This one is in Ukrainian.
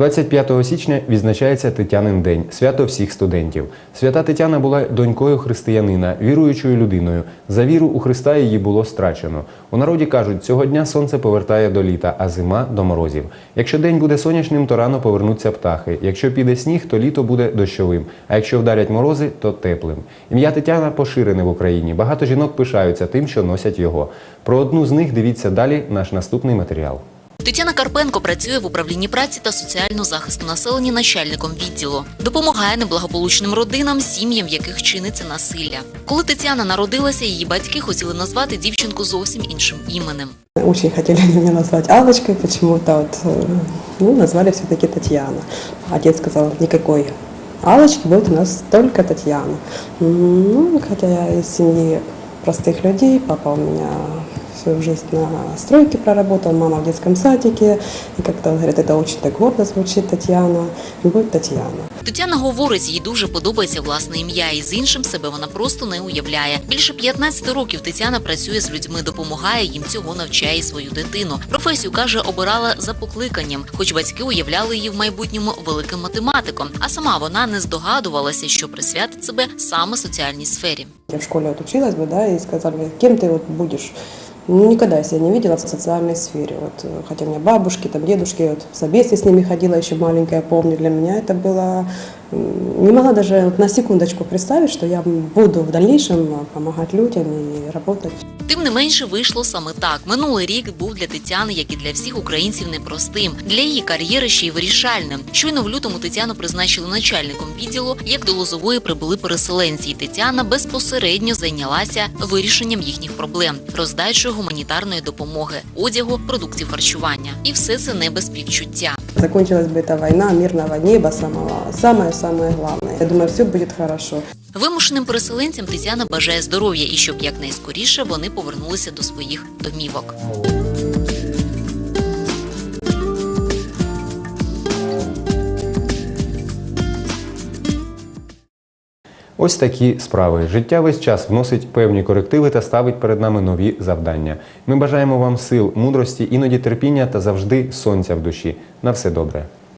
25 січня відзначається Тетянин день, свято всіх студентів. Свята Тетяна була донькою християнина, віруючою людиною. За віру у Христа її було страчено. У народі кажуть, цього дня сонце повертає до літа, а зима до морозів. Якщо день буде сонячним, то рано повернуться птахи. Якщо піде сніг, то літо буде дощовим. А якщо вдарять морози, то теплим. Ім'я Тетяна поширене в Україні. Багато жінок пишаються тим, що носять його. Про одну з них дивіться далі наш наступний матеріал. Тетяна Карпенко працює в управлінні праці та соціального захисту населення начальником відділу. Допомагає неблагополучним родинам, сім'ям, в яких чиниться насилля. Коли Тетяна народилася, її батьки хотіли назвати дівчинку зовсім іншим іменем. Очень хотели меня назвать Аллочкой, почему-то вот, э, ну, назвали все-таки Татьяна. Отец сказал, никакой Аллочки будет у нас только Татьяна. М, Ну, хотя я из семьи простых людей, папа у меня всю жизнь на стройке проработал, мама в детском садике. И как-то он говорит, это очень так гордо звучит Татьяна, и будет Татьяна. Тетяна говорить, їй дуже подобається власне ім'я, і з іншим себе вона просто не уявляє. Більше 15 років Тетяна працює з людьми, допомагає їм цього навчає і свою дитину. Професію каже, обирала за покликанням, хоч батьки уявляли її в майбутньому великим математиком. А сама вона не здогадувалася, що присвятить себе саме соціальній сфері. Я в школе вот училась бы, да, и сказали, кем ты вот будешь. Ну, никогда я себя не видела в социальной сфере. Вот, э, хотя у меня бабушки, там, дедушки, вот, в собесе с ними ходила еще маленькая, помню. Для меня это было... не могла даже вот на секундочку представить, что я буду в дальнейшем помогать людям и работать. Тим не менше вийшло саме так. Минулий рік був для Тетяни, як і для всіх українців, непростим. Для її кар'єри ще й вирішальним. Щойно в лютому Тетяну призначили начальником відділу. Як до Лозової прибули переселенці, і Тетяна безпосередньо зайнялася вирішенням їхніх проблем, роздачею гуманітарної допомоги, одягу, продуктів харчування. І все це не без співчуття. Закончилась бы эта война, мирного неба самого, самое-самое главное. Я думаю, все будет хорошо. Вимушеним переселенцям Тетяна бажає здоров'я і щоб якнайскоріше вони повернулися до своїх домівок. Ось такі справи. Життя весь час вносить певні корективи та ставить перед нами нові завдання. Ми бажаємо вам сил, мудрості, іноді терпіння та завжди сонця в душі. На все добре.